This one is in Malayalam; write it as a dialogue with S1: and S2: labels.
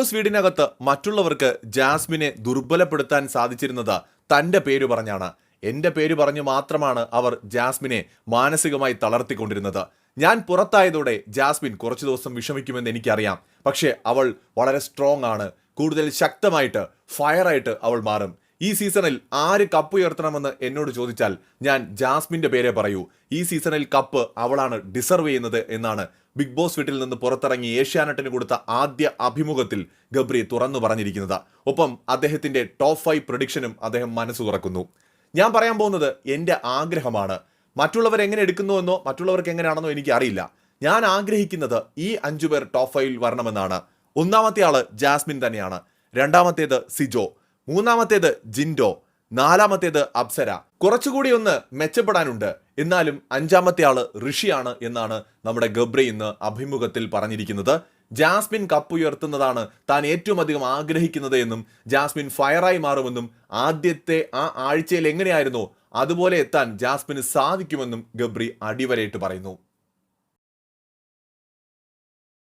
S1: ബോസ് വീടിനകത്ത് മറ്റുള്ളവർക്ക് ജാസ്മിനെ ദുർബലപ്പെടുത്താൻ സാധിച്ചിരുന്നത് തന്റെ പേര് പറഞ്ഞാണ്. എന്റെ പേര് പറഞ്ഞു മാത്രമാണ് അവർ ജാസ്മിനെ മാനസികമായി തളർത്തിക്കൊണ്ടിരുന്നത്. ഞാൻ പുറത്തായതോടെ ജാസ്മിൻ കുറച്ചു ദിവസം വിഷമിക്കുമെന്ന് എനിക്കറിയാം. പക്ഷേ അവൾ വളരെ സ്ട്രോങ് ആണ്. കൂടുതൽ ശക്തമായിട്ട് ഫയറായിട്ട് അവൾ മാറും. ഈ സീസണിൽ ആര് കപ്പ് ഉയർത്തണമെന്ന് എന്നോട് ചോദിച്ചാൽ ഞാൻ ജാസ്മിന്റെ പേരെ പറയൂ. ഈ സീസണിൽ കപ്പ് അവളാണ് ഡിസർവ് ചെയ്യുന്നത് എന്നാണ് ബിഗ് ബോസ് വീട്ടിൽ നിന്ന് പുറത്തിറങ്ങി ഏഷ്യാനെറ്റിന് കൊടുത്ത ആദ്യ അഭിമുഖത്തിൽ ഗബ്രി തുറന്നു പറഞ്ഞിരിക്കുന്നത്. ഒപ്പം അദ്ദേഹത്തിന്റെ ടോപ്പ് ഫൈവ് പ്രൊഡിക്ഷനും അദ്ദേഹം മനസ്സ് തുറക്കുന്നു. ഞാൻ പറയാൻ പോകുന്നത് എന്റെ ആഗ്രഹമാണ്. മറ്റുള്ളവർ എങ്ങനെ എടുക്കുന്നുവെന്നോ മറ്റുള്ളവർക്ക് എങ്ങനെയാണെന്നോ എനിക്ക് അറിയില്ല. ഞാൻ ആഗ്രഹിക്കുന്നത് ഈ അഞ്ചു പേർ ടോപ്പ് ഫൈവിൽ വരണമെന്നാണ്. ഒന്നാമത്തെ ആൾ ജാസ്മിൻ തന്നെയാണ്. രണ്ടാമത്തേത് സിജോ. മൂന്നാമത്തേത് ജിൻഡോ നാലാമത്തേത് അപ്സര. കുറച്ചുകൂടി ഒന്ന് മെച്ചപ്പെടാനുണ്ട്. എന്നാലും അഞ്ചാമത്തെ ആൾ ഋഷിയാണ് എന്നാണ് നമ്മുടെ ഗബ്രി ഇന്ന് അഭിമുഖത്തിൽ പറഞ്ഞിരിക്കുന്നത്. ജാസ്മിൻ കപ്പ് ഉയർത്തുന്നതാണ് താൻ ഏറ്റവും അധികം ആഗ്രഹിക്കുന്നത് എന്നും ജാസ്മിൻ ഫയറായി മാറുമെന്നും ആദ്യത്തെ ആ ആഴ്ചയിൽ എങ്ങനെയായിരുന്നോ അതുപോലെ എത്താൻ ജാസ്മിന് സാധിക്കുമെന്നും ഗബ്രി അടിവരയിട്ട് പറയുന്നു.